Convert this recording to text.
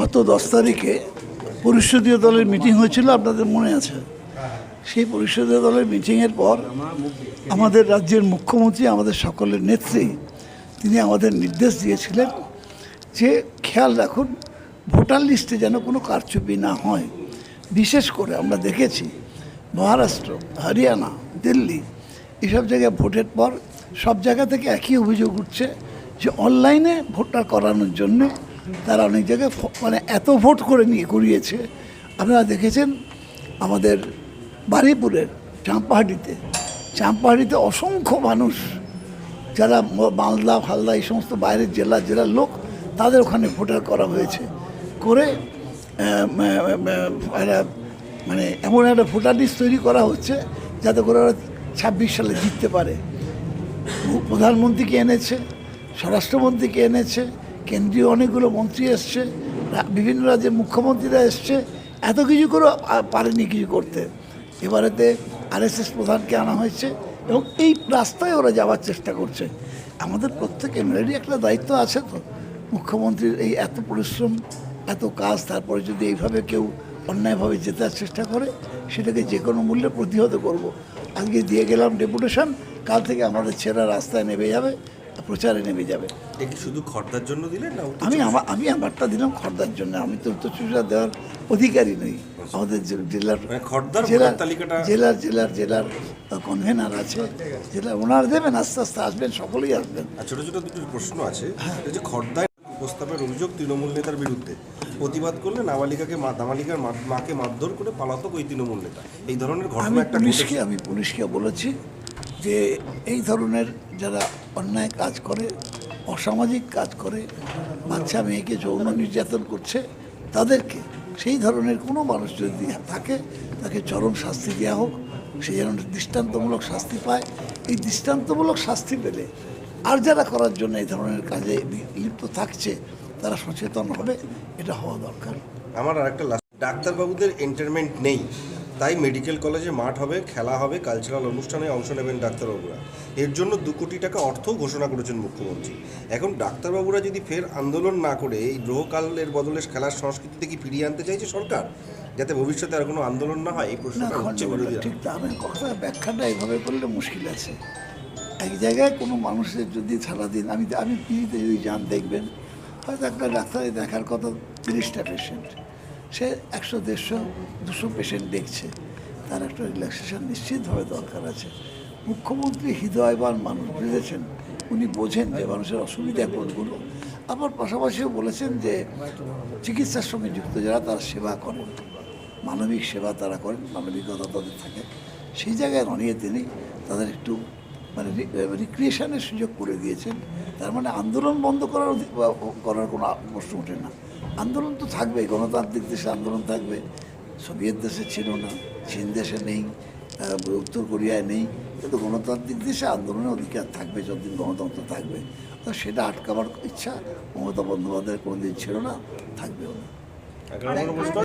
গত দশ তারিখে পরিষদীয় দলের মিটিং হয়েছিল, আপনাদের মনে আছে? সেই পরিষদীয় দলের মিটিংয়ের পর আমাদের রাজ্যের মুখ্যমন্ত্রী, আমাদের সকলের নেত্রী, তিনি আমাদের নির্দেশ দিয়েছিলেন যে খেয়াল রাখুন, ভোটার লিস্টে যেন কোনো কারচুপি না হয়। বিশেষ করে আমরা দেখেছি মহারাষ্ট্র, হরিয়ানা, দিল্লি, এসব জায়গায় ভোটের পর সব জায়গা থেকে একই অভিযোগ উঠছে যে অনলাইনে ভোটটা করানোর জন্য তারা অনেক জায়গায় মানে এত ভোট করে নিয়ে করিয়েছে আপনারা দেখেছেন আমাদের বারিপুরের চাম্পাহাটিতে চাম্পাহাটিতে অসংখ্য মানুষ, যারা মালদা, ফালদা এই সমস্ত বাইরের জেলা, জেলার লোক, তাদের ওখানে ভোটার করা হয়েছে। করে মানে এমন একটা ভোটার লিস্ট তৈরি করা হচ্ছে, যাতে করে ওরা ছাব্বিশ সালে জিততে পারে। প্রধানমন্ত্রীকে এনেছে? স্বরাষ্ট্রমন্ত্রীকে এনেছে, কেন্দ্রীয় অনেকগুলো মন্ত্রী এসছে বিভিন্ন রাজ্যের মুখ্যমন্ত্রীরা এসছে, এত কিছু করে পারেনি কিছু করতে। এবারেতে আরএসএস প্রধানকে আনা হয়েছে এবং এই রাস্তায় ওরা যাওয়ার চেষ্টা করছে। আমাদের প্রত্যেক এমএলএরই একটা দায়িত্ব আছে তো, মুখ্যমন্ত্রীর এই এত পরিশ্রম, এত কাজ, তারপরে যদি এইভাবে কেউ অন্যায়ভাবে জেতার চেষ্টা করে, সেটাকে যে কোনো মূল্যে প্রতিহত করব। আজকে দিয়ে গেলাম ডেপুটেশন কাল থেকে আমাদের ছেলেরা রাস্তায় নেমে যাবে প্রচারে নেমে যাবে। এটা শুধু খর্দার জন্য দিলেন না আমি আমার আমি আমারটা দিলাম খর্দার জন্য। আমি তো উত্তর চব্বিশ দেওয়ার অধিকারী নই। আমাদের জেলার মানে খর্দার জেলার তালিকাটা- জেলার জেলার জেলার কনভেনার আছে। জেলার ওনার দেবেন আস্তে আস্তে আসবেন সকলেই আসবেন। ছোট ছোট দুটো প্রশ্ন আছে। হ্যাঁ। যে খর্দায় প্রস্তাবের অভিযোগ তৃণমূল নেতার বিরুদ্ধে। প্রতিবাদ করলে নাবালিকাকে মা- মাকে মারধর করে পালাতক ওই তৃণমূল নেতা। এই ধরনের ঘটনা একটা পুলিশকে। আমি পুলিশকে বলেছি যে এই ধরনের যারা অন্যায় কাজ করে, অসামাজিক কাজ করে, বাচ্চা, মেয়েকে যৌন নির্যাতন করছে, তাদেরকে সেই ধরনের কোনো মানুষ যদি থাকে, তাকে চরম শাস্তি দেওয়া হোক, সে যেন দৃষ্টান্তমূলক শাস্তি পায়। এই দৃষ্টান্তমূলক শাস্তি পেলে আর যারা করার জন্য এই ধরনের কাজে লিপ্ত থাকছে, তারা সচেতন হবে, এটা হওয়া দরকার। আমার আর একটা ডাক্তারবাবুদের এন্টারমেন্ট নেই। তাই মেডিকেল কলেজে মাঠ হবে খেলা হবে কালচারাল অনুষ্ঠানে অংশ নেবেন ডাক্তারবাবুরা। এর জন্য দু কোটি টাকা অর্থও ঘোষণা করেছেন মুখ্যমন্ত্রী। এখন ডাক্তারবাবুরা যদি ফের আন্দোলন না করে এই গ্রহকালের বদলে খেলার সংস্কৃতিতে কি ফিরিয়ে আনতে চাইছে সরকার? যাতে ভবিষ্যতে আর কোনো আন্দোলন না হয় এই প্রশ্নটা ঠিক আমি কথা ব্যাখ্যাটা এইভাবে করলে মুশকিল আছে। এক জায়গায় কোনো মানুষের যদি সারাদিন আমি আমি পিজিতে যদি যান দেখবেন। হয়তো একটা ডাক্তারে দেখার কথা তিরিশটা পেশেন্ট সে একশো দেড়শো, দুশো পেশেন্ট দেখছে। তার একটা রিল্যাক্সেশন নিশ্চিতভাবে দরকার আছে। মুখ্যমন্ত্রী হৃদয়বান মানুষ, বুঝেছেন? উনি বোঝেন যে মানুষের অসুবিধা কোনগুলো। আবার পাশাপাশিও বলেছেন যে চিকিৎসার সঙ্গে যুক্ত যারা, তারা সেবা করেন। মানবিক সেবা তারা করেন, মানবিকতা তাদের থাকে। সেই জায়গায় দাঁড়িয়ে তিনি তাদের একটু মানে রিক্রিয়েশনের সুযোগ করে দিয়েছেন। তার মানে আন্দোলন বন্ধ করার করার কোনো প্রশ্ন ওঠে না। আন্দোলন তো থাকবে গণতান্ত্রিক দেশে আন্দোলন থাকবে। সোভিয়েত দেশে ছিল না, চীন দেশে নেই উত্তর কোরিয়ায় নেই। কিন্তু গণতান্ত্রিক দেশে আন্দোলনের অধিকার থাকবে, যতদিন গণতন্ত্র থাকবে। তো সেটা আটকাবার ইচ্ছা মমতা বন্দ্যোপাধ্যায়ের কোনোদিন ছিল না, থাকবেও না।